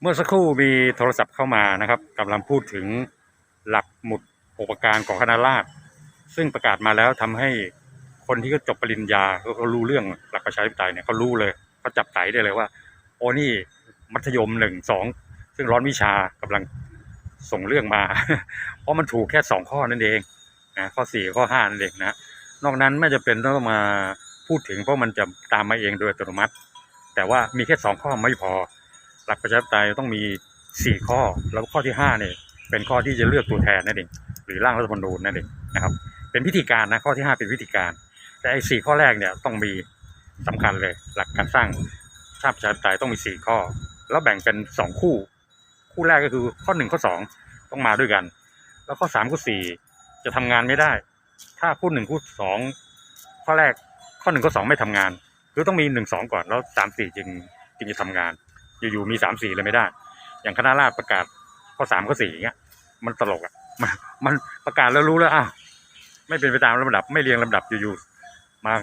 เมื่อสักครู่มีโทรศัพท์เข้ามานะครับกำลังพูดถึงหลักหมุดอุปการของคณะราษฎรซึ่งประกาศมาแล้วทำให้คนที่เขาจบปริญญาเขารู้เรื่องหลักประชาธิปไตยเนี่ยเขารู้เลยเขาจับไตได้เลยว่า โอ้นี่มัธยมหนึ่งสองซึ่งร้อนวิชากำลังส่งเรื่องมา เพราะมันถูกแค่สองข้อนั่นเองนะข้อสี่ข้อห้านั่นเองนะนอกนั้นไม่จะเป็นต้องมาพูดถึงเพราะมันจะตามมาเองโดยอัตโนมัติ แต่ว่ามีแค่สองข้อไม่พอ หลักประชาธิปไตยต้องมีสี่ข้อ แล้วข้อที่ห้าเนี่ยเป็นข้อที่จะเลือกตัวแทนนั่นเองหรือร่างรัฐธรรมนูญนั่นเองนะครับ เป็นวิธีการนะข้อที่ห้าเป็นวิธีการ แต่ไอ้สี่ข้อแรกเนี่ยต้องมีสำคัญเลย หลักการสร้างชาติประชาธิปไตยต้องมีสี่ข้อ แล้วแบ่งเป็นสองคู่ คู่แรกก็คือข้อหนึ่งข้อสองต้องมาด้วยกัน แล้วข้อสามข้อสี่จะทำงานไม่ได้ ถ้าคู่หนึ่งคู่สองข้อแรกข้อหนึ่งข้อสองไม่ทำงาน คือต้องมีหนึ่งสองก่อนแล้วสามสี่จึงจึงจะทำงาน อยู่ๆมีสามสี่เลยไม่ได้ อย่างคณะราษฎรประกาศข้อสามข้อสี่อย่างเงี้ย มันตลกอะมันมันประกาศแล้วรู้แล้วอ้าวไม่เป็นไปตามลำดับ ไม่เรียงลำดับอยู่ๆมา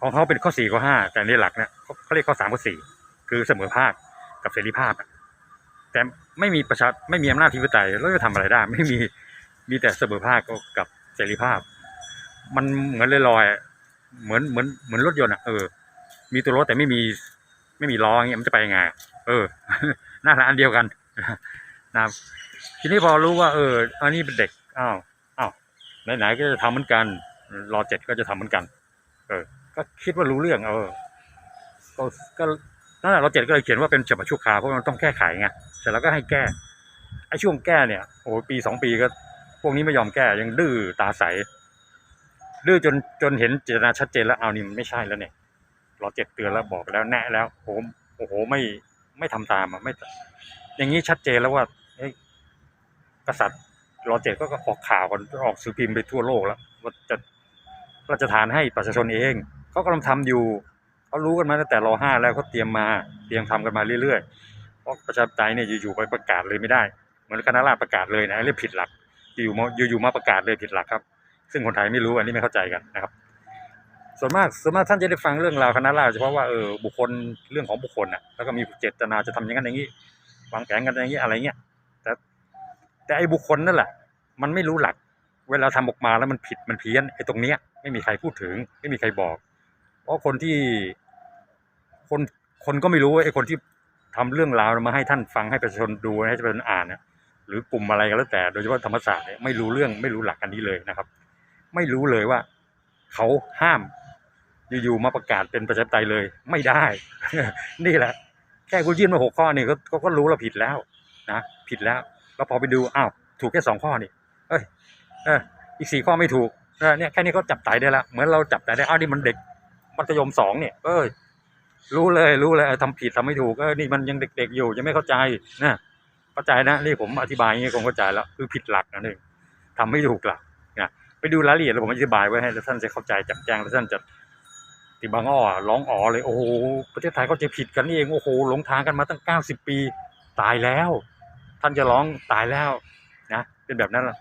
ของเขาเป็นข้อสี่ข้อห้าแต่ในหลักเนี่ยเขาเรียกข้อสามข้อสี่คือเสมอภาคกับเสรีภาพแต่ไม่มีประชาไม่มีอำนาจธิปไตยแล้วจะทำอะไรได้ ไม่มีมีแต่เสมอภาคกับเสรีภาพ มันเหมือนลอยๆอะเหมือนเหมือนเหมือนรถยนต์อะเออมีตัวรถแต่ไม่มี ไม่มีล้ออย่างเงี้ยมันจะไปยังไงเออ หน้าตานเดียวกันนะทีนี้พอรู้ว่า เออ อันนี้เป็นเด็กอ้าวอ้าวไหนๆก็จะทำเหมือนกัน รอเจ็ดก็จะทำเหมือนกัน เออ ก็คิดว่ารู้เรื่อง เออ ก็ก็นั่นแหละรอเจ็ดก็เลยเขียนว่าเป็นฉบับชั่วคราวเพราะมันต้องแก้ไขไงเสร็จแล้วก็ให้แก้ไอ้ช่วงแก้เนี่ยโอ้ปีสองปีก็ พวกนี้ไม่ยอมแก้ยังดื้อตาใสดื้อจนจนเห็นเจตนาชัดเจนแล้วเอานี่มันไม่ใช่แล้วเนี่ย รอเจ็ดเตือนแล้วบอกแล้วแนะแล้วโอ้โหโอ้โหไม่ไม่ทำตามอะไม่ อย่างนี้ชัดเจนแล้วว่าเกษัตริย์รอเจ็ดก็ออกข่าวกันออกสื่อพิมพ์ไปทั่วโลกแล้วว่าจะราชทานให้ประชาชนเองเขากำลังทำอยู่เขารู้กันมาตั้งแต่รอห้าแล้วเขาเตรียมมาเตรียมทำกันมาเรื่อยๆเพราะประชาธิปไตยเนี่ยอยู่ๆไปประกาศเลยไม่ได้ เหมือนคณะราษฎรประกาศเลยนะเรียกผิดหลักอยู่ๆมาอยู่ๆมาประกาศเลยผิดหลักครับ ซึ่งคนไทยไม่รู้อันนี้ไม่เข้าใจกันนะครับ ส่วนมากส่วนมากท่านจะได้ฟังเรื่องราวคณะราษฎรเฉพาะว่าเออบุคคลเรื่องของบุคคลน่ะแล้วก็มีเจตนาจะทำอย่างนั้นอย่างนี้วางแผนกันอย่างนี้อะไรเงี้ยแต่แต่ไอ้บุคคลนั่นแหละมันไม่รู้หลัก เวลาทำออกมาแล้วมันผิดมันเพี้ยนไอ้ตรงเนี้ยไม่มีใครพูดถึง ไม่มีใครบอก เพราะคนที่คนคนก็ไม่รู้ว่าไอ้คนที่ทำเรื่องราวมาให้ท่านฟังให้ประชาชนดูให้ประชาชนอ่านเนี่ยหรือกลุ่มอะไรก็แล้วแต่โดยเฉพาะธรรมศาสตร์เนี่ยไม่รู้เรื่องไม่รู้หลักอันนี้เลยนะครับ ไม่รู้เลยว่า เขาห้าม อยู่ๆมาประกาศเป็นประชาธิปไตยเลยไม่ได้ นี่แหละ แค่คุณยื่นมาหกข้อนี่ก็ก็ก็รู้เราผิดแล้วนะผิดแล้วแล้วพอไปดูอ้าวถูกแค่สองข้อนี่เอ้ยเอออีกสี่ข้อไม่ถูกเนี่ยแค่นี้ก็จับไตได้แล้วเหมือนเราจับไตได้อ้าวนี่มันเด็กมัธยมสองเนี่ยเอ้ยรู้เลยรู้เลยเออทำผิดทำไม่ถูกเออนี่มันยังเด็ก ๆ อยู่ยังไม่เข้าใจนะเข้าใจนะนี่ผมอธิบายอย่างนี้คงเข้าใจแล้วคือผิดหลักนั่นเองทำไม่ถูกหลักนะไปดูรายละเอียดแล้วผมอธิบายไว้ให้ท่านจะเข้าใจจ่มแจ้งแล้วท่านจะ ที่บางอ้อร้องอ๋อเลยโอ้โหประเทศไทยเขาจะผิดกันนี่เองโอ้โหหลงทางกันมาตั้งเก้าสิบปี ตายแล้ว ท่านจะร้องตายแล้วนะเป็นแบบนั้นล่ะ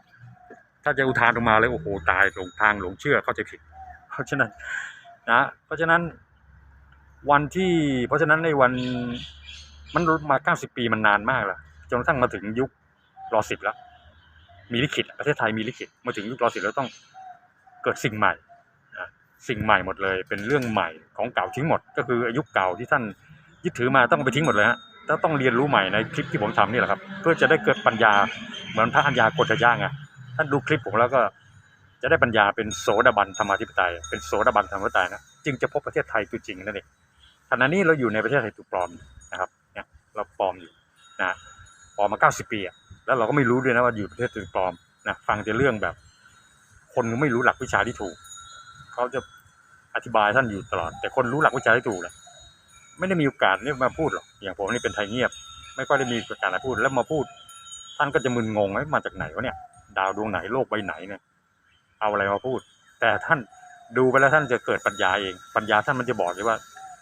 ถ้าจะอุทานออกมาเลยโอ้โหตายหลงทางหลงเชื่อเขาจะผิด เพราะฉะนั้นนะเพราะฉะนั้นวันที่เพราะฉะนั้นในวันมันมาเก้าสิบปีมันนานมากล้วจนกระทั่งมาถึงยุครอสิบแล้ว มีลิขิตประเทศไทยมีลิขิตมาถึงยุครอสิบแล้วต้องเกิดสิ่งใหม่ สิ่งใหม่หมดเลย เป็นเรื่องใหม่ของเก่าทิ้งหมด ก็คืออายุเก่าที่ท่านยึดถือมาต้องไปทิ้งหมดเลยฮะแล้วต้องเรียนรู้ใหม่ในคลิปที่ผมทำนี่แหละครับ เพื่อจะได้เกิดปัญญาเหมือนพระอัญญาโกฏย่างไงท่านดูคลิปผมแล้วก็จะได้ปัญญาเป็นโสดาบันธรรมาธิปไตย เป็นโสดาบันธรรมาธิปไตยนะจึงจะพบประเทศไทยตัวจริงนั่นเองขณะนี้เราอยู่ในประเทศไทยตัวปลอมนะครับเนี่ยเราปลอมอยู่นะปลอมมาเก้าสิบปีอะแล้วเราก็ไม่รู้ด้วยนะว่าอยู่ประเทศตัวปลอมนะฟังแต่เรื่องแบบ คนไม่รู้หลักวิชาที่ถูก เขาจะอธิบายท่านอยู่ตลอด แต่คนรู้หลักวิชาที่ถูกแหละไม่ได้มีโอกาสนี่มาพูดหรอกอย่างผมนี่เป็นไทยเงียบ ไม่ค่อยได้มีโอกาสมาพูดแล้วมาพูด ท่านก็จะมึนงงว่ามาจากไหนวะเนี่ย ดาวดวงไหนโลกใบไหนเนี่ยเอาอะไรมาพูด แต่ท่านดูไปแล้วท่านจะเกิดปัญญาเอง ปัญญาท่านมันจะบอกเลยว่า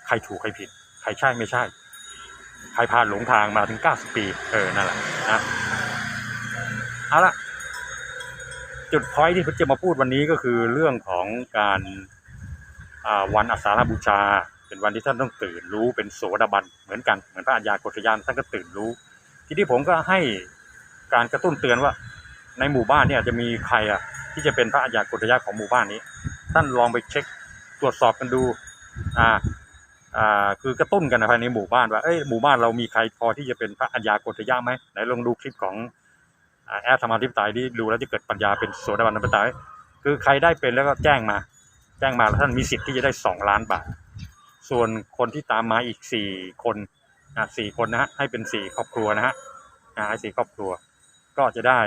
ใครถูกใครผิด ใครใช่ไม่ใช่ ใครพาหลงทางมาถึงเก้าสิบปี เออ นั่นแหละนะ เอาละ จุดพอยที่ผมจะมาพูดวันนี้ก็คือเรื่องของการวันอาสาฬบูชา เป็นวันที่ท่านต้องตื่นรู้เป็นโสดาบันเหมือนกันเหมือนพระอัญญาโกฏยานท่านก็ตื่นรู้ ทีนี้ผมก็ให้การกระตุ้นเตือนว่า ในหมู่บ้านเนี่ยจะมีใครอะที่จะเป็นพระอัญญาโกฏยานของหมู่บ้านนี้ ท่านลองไปเช็คตรวจสอบกันดูอ่าอ่าคือกระตุ้นกันนะภายในหมู่บ้านว่าเอ้ยหมู่บ้านเรามีใครพอที่จะเป็นพระอัญญาโกฏยะไหมไหนลองดูคลิปของ แอดธรรมาธิปไตยที่ดูแล้วจะเกิดปัญญาเป็นโสดาบันธรรมปไตยคือใครได้เป็นแล้วก็แจ้งมา แจ้งมาแล้วท่านมีสิทธิ์ที่จะได้สองล้านบาท ส่วนคนที่ตามมาอีกสี่คนอ่าสี่คนนะฮะให้เป็นสี่ครอบครัวนะฮะอ่าให้สี่ครอบครัว ก็จะได้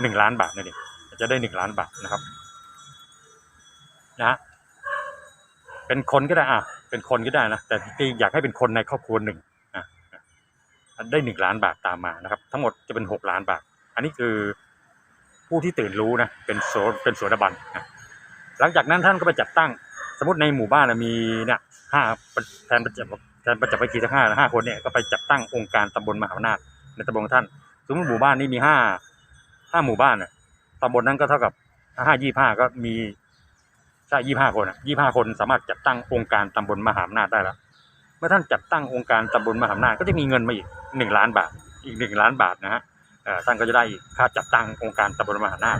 หนึ่งล้านบาทนั่นเองจะได้หนึ่งล้านบาทนะครับนะฮะเป็นคนก็ได้อะเป็นคนก็ได้นะแต่จริงอยากให้เป็นคนในครอบครัวหนึ่งอะได้หนึ่งล้านบาทตามมานะครับ ทั้งหมดจะเป็นหกล้านบาท อันนี้คือผู้ที่ตื่นรู้นะเป็นโสเป็นโสดาบันนะหลังจากนั้นท่านก็ไปจัดตั้ง สมมติในหมู่บ้านนะมีเนี่ยห้าแทนประจับแทนประจับไปกี่ทั้งห้าห้าคนเนี่ยก็ไปจัดตั้งองค์การตำบลมหาอำนาจในตำบลท่าน สมมติหมู่บ้านนี้มีห้าห้าหมู่บ้านน่ะตำบลนั้นก็เท่ากับห้ายี่ห้าก็มีใช่ยี่ห้าคนยี่ห้าคนสามารถจัดตั้งองค์การตำบลมหาอำนาจได้แล้ว เมื่อท่านจัดตั้งองค์การตำบลมหาอำนาจก็จะมีเงินมาอีกหนึ่งล้านบาท อีกหนึ่งล้านบาทนะฮะ ท่านก็จะได้ค่าจัดตั้งองค์การตำบลมหาอำนาจ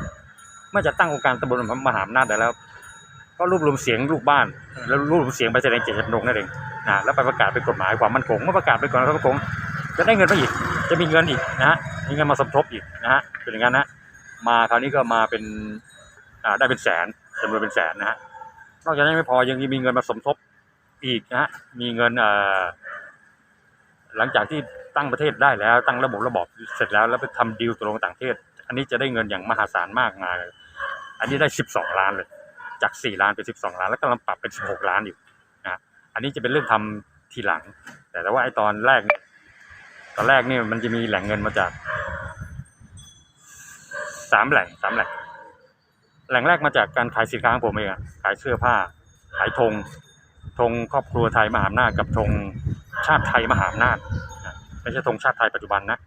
เมื่อจัดตั้งองค์การตำบลมหาอำนาจได้แล้ว ก็รวบรวมเสียงลูกบ้าน แล้วรวบรวมเสียงไปแสดงเจตจำนงนั่นเองนะแล้วไปประกาศเป็นกฎหมายความมั่นคงเมื่อประกาศเป็นกฎหมายความมั่นคงจะได้เงินมาอีก จะมีเงินอีกนะฮะมีเงินมาสมทบอีกนะฮะเป็นอย่างนั้นนะมาคราวนี้ก็มาเป็นได้เป็นแสนจำนวนเป็นแสนนะฮะนอกจากนั้นไม่พอยังมีเงินมาสมทบอีกนะฮะมีเงินหลังจากที่ ตั้งประเทศได้แล้ว ตั้งระบบระบอบเสร็จแล้วแล้วไปทำดีลตกลงต่างประเทศ อันนี้จะได้เงินอย่างมหาศาลมากมายอันนี้ได้สิบสองล้านเลย จากสี่ล้านเป็นสิบสองล้าน แล้วกำลังปรับเป็นสิบหกล้านอยู่นะอันนี้จะเป็นเรื่องทำทีหลัง แต่แต่ว่าไอ้ตอนแรกเนี่ยตอนแรกเนี่ยมันจะมีแหล่งเงินมาจากสามแหล่งสามแหล่งแหล่งแรกมาจากการขายสินค้าของผมเองขายเสื้อผ้า ขายธงธงครอบครัวไทยมหาอำนาจกับธงชาติไทยมหาอำนาจ ไม่ใช่ธงชาติไทยปัจจุบันนะ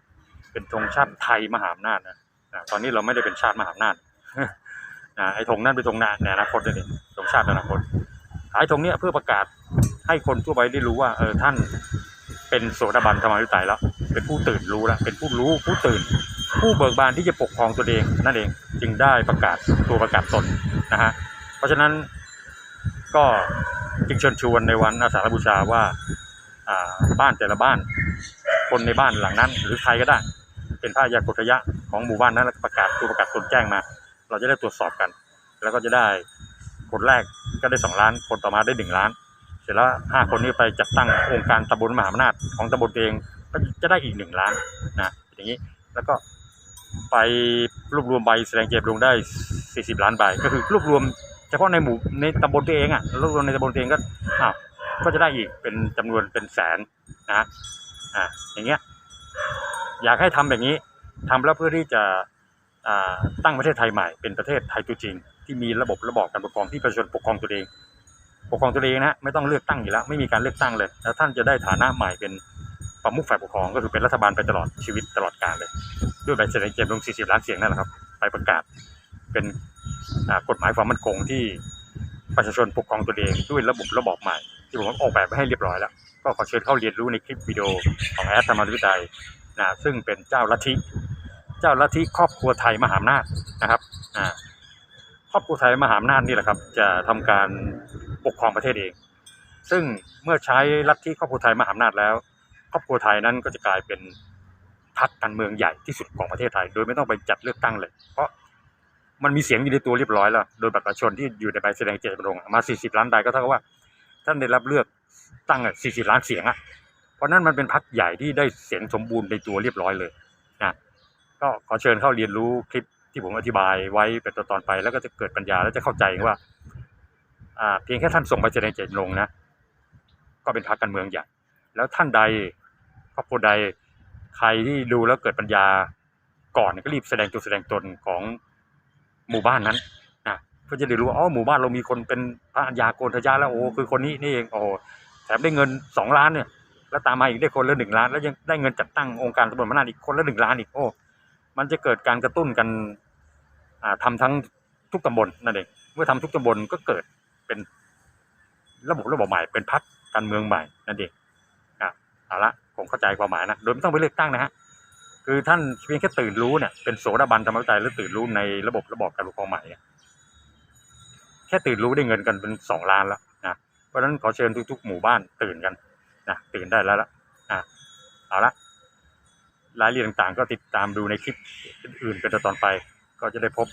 เป็นธงชาติไทยมหาอำนาจนะนะตอนนี้เราไม่ได้เป็นชาติมหาอำนาจนะไอ้ธงนั่นเป็นธงในอนาคตนั่นเองธงชาตินอนาคตขายธงเนี้ยเพื่อประกาศให้คนทั่วไปได้รู้ว่าเออท่านเป็นโสดาบันธรรมาภิไตยแล้ว เป็นผู้ตื่นรู้แล้วเป็นผู้รู้ผู้ตื่น ผู้เบิกบานที่จะปกครองตัวเองนั่นเองจึงได้ประกาศตัวประกาศตนนะฮะเพราะฉะนั้นก็จึงเชิญชวนในวันอาสาฬบูชาว่าบ้านแต่ละบ้าน คนในบ้านหลังนั้น หรือใครก็ได้ เป็นพระยากุฏยะของหมู่บ้านนั้นแล้วประกาศตัวประกาศตนแจ้งมา เราจะได้ตรวจสอบกัน แล้วก็จะได้คนแรกก็ได้สองล้าน คนต่อมาได้หนึ่งล้าน เสร็จแล้วห้าคนนี้ไปจัดตั้งองค์การตำบลมหาอำนาจของตำบลตัวเองก็จะได้อีกหนึ่งล้านนะอย่างนี้แล้วก็ไปรวบรวมใบแสดงเจตจำนงได้ 40 ล้านใบก็คือรวบรวมเฉพาะในหมู่ในตำบลตัวเองอะรวบรวมในตำบลตัวเองก็อ้าวก็จะได้อีกเป็นจำนวนเป็นแสนนะ อ่าอย่างเงี้ยอยากให้ทำแบบนี้ทำแล้วเพื่อที่จะอ่าตั้งประเทศไทยใหม่เป็นประเทศไทยตัวจริง ที่มีระบบระบอบการปกครองที่ประชาชนปกครองตัวเอง ปกครองตัวเองนะไม่ต้องเลือกตั้งอยู่แล้วไม่มีการเลือกตั้งเลย แล้วท่านจะได้ฐานะใหม่เป็นประมุขฝ่ายปกครองก็คือเป็นรัฐบาลไปตลอดชีวิตตลอดกาลเลย ด้วยใบเสนอเจตจำนง40 ล้านเสียงนั่นแหละครับไปประกาศเป็นกฎหมายความมั่นคงที่ประชาชนปกครองตัวเองด้วยระบบระบอบใหม่ ที่ผมออกแบบไว้ให้เรียบร้อยแล้ว ก็ขอเชิญเข้าเรียนรู้ในคลิปวิดีโอของแอดธรรมวิทัยนะซึ่งเป็นเจ้าลัทธิเจ้าลัทธิครอบครัวไทยมหาอำนาจนะครับครอบครัวไทยมหาอำนาจนี่แหละครับ จะทำการปกครองประเทศเอง ซึ่งเมื่อใช้ลัทธิครอบครัวไทยมหาอำนาจแล้ว ครอบครัวไทยนั้นก็จะกลายเป็นพรรคการเมืองใหญ่ที่สุดของประเทศไทย โดยไม่ต้องไปจัดเลือกตั้งเลย เพราะมันมีเสียงอยู่ในตัวเรียบร้อยแล้ว โดยบัตรประชาชนที่อยู่ในใบแสดงเจตจำนงมา 40 ล้านใบก็เท่ากับว่า ท่านได้รับเลือก ตั้งอะ40ล้านเสียงอะ เพราะนั้นมันเป็นพรรคใหญ่ที่ได้เสียงสมบูรณ์ในตัวเรียบร้อยเลยนะก็ขอเชิญเข้าเรียนรู้คลิปที่ผมอธิบายไว้เป็นตอนๆไป แล้วก็จะเกิดปัญญาแล้วจะเข้าใจว่าอ่า เพียงแค่ท่านส่งใบแสดงเจตจำนงนะ ก็เป็นพรรคการเมืองใหญ่แล้วท่านใดครอบครัวใดใครที่ดูแล้วเกิดปัญญาก่อนก็รีบแสดงตัวแสดงตนของหมู่บ้านนั้นนะเพื่อจะได้รู้ว่าอ๋อหมู่บ้านเรามีคนเป็นพระอัญญาโกณฑยะแล้วโอ้คือคนนี้นี่เองโอ้ แถมได้เงินสองล้านเนี่ย แล้วตามมาอีกได้คนละหนึ่งล้าน แล้วยังได้เงินจัดตั้งองค์การตำรวจมนาอีกคนละหนึ่งล้านอีกโอ้ มันจะเกิดการกระตุ้นกันอ่าทำทั้งทุกตำบลนั่นเองเมื่อทำทุกตำบลก็เกิดเป็นระบบระบบใหม่เป็นพรรคการเมืองใหม่นั่นเองอะเอาละผมเข้าใจความหมายนะโดยไม่ต้องไปเลือกตั้งนะฮะคือท่านเพียงแค่ตื่นรู้เนี่ยเป็นโสดาบันธรรมวิจัยหรือตื่นรู้ในระบบระบบการปกครองใหม่เนี่ยแค่ตื่นรู้ได้เงินกันเป็นสองล้านแล้ว เพราะฉะนั้นขอเชิญทุก ๆ หมู่บ้านตื่นกันนะตื่นได้แล้วละอะเอาละรายละเอียดต่างๆ ก็ติดตามดูในคลิปอื่นๆเป็นตอนไป ก็จะได้พบ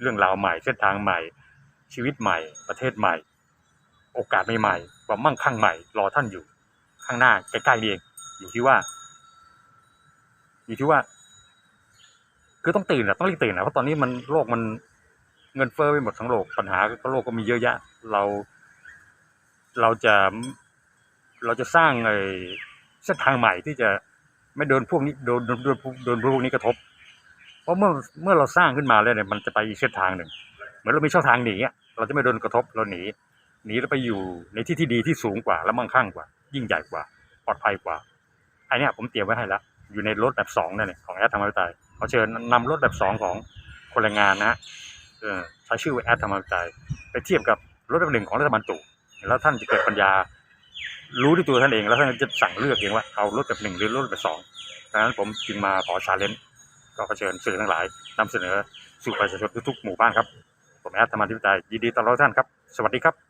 เรื่องราวใหม่เส้นทางใหม่ ชีวิตใหม่ ประเทศใหม่ โอกาสใหม่ๆความมั่งคั่งใหม่ รอท่านอยู่ ข้างหน้าใกล้ๆเองอยู่ที่ว่า อยู่ที่ว่า คือต้องตื่นอะต้องรีบตื่นอะเพราะตอนนี้มันโลกมันเงินเฟ้อไปหมดทั้งโลกปัญหาก็โลกก็มีเยอะแยะ เรา เราจะเราจะสร้างไอ้เส้นทางใหม่ที่จะไม่โดนพวกนี้โดนโดนโดนโดนพวกนี้กระทบ เพราะเมื่อเมื่อเราสร้างขึ้นมาแล้วเนี่ยมันจะไปอีกเส้นทางหนึ่ง เหมือนเรามีช่องทางหนีอะเราจะไม่โดนกระทบเราหนีหนีแล้วไปอยู่ในที่ที่ดีที่สูงกว่า และมั่งคั่งกว่า ยิ่งใหญ่กว่า ปลอดภัยกว่าไอเนี้ยผมเตรียมไว้ให้แล้วอยู่ในรถแบบสองนั่นเองของแอดธรรมวิจัยขอเชิญนำรถแบบสองของคนแรงงานนะฮะเออใช้ชื่อว่าแอดธรรมวิจัยไปเทียบกับรถแบบหนึ่งของรัฐบาลตู่ แล้วท่านจะเกิดปัญญา รู้ด้วยตัวท่านเอง แล้วท่านจะสั่งเลือกเองว่าเอารถแบบหนึ่งหรือรถแบบสองดังนั้นผมจึงมาขอชาเลนจ์ก็ขอเชิญสื่อทั้งหลายนำเสนอสู่ประชาชนทุกๆหมู่บ้านครับ ผมแอดธรรมธิปไตยยินดีต้อนรับท่านครับ สวัสดีครับ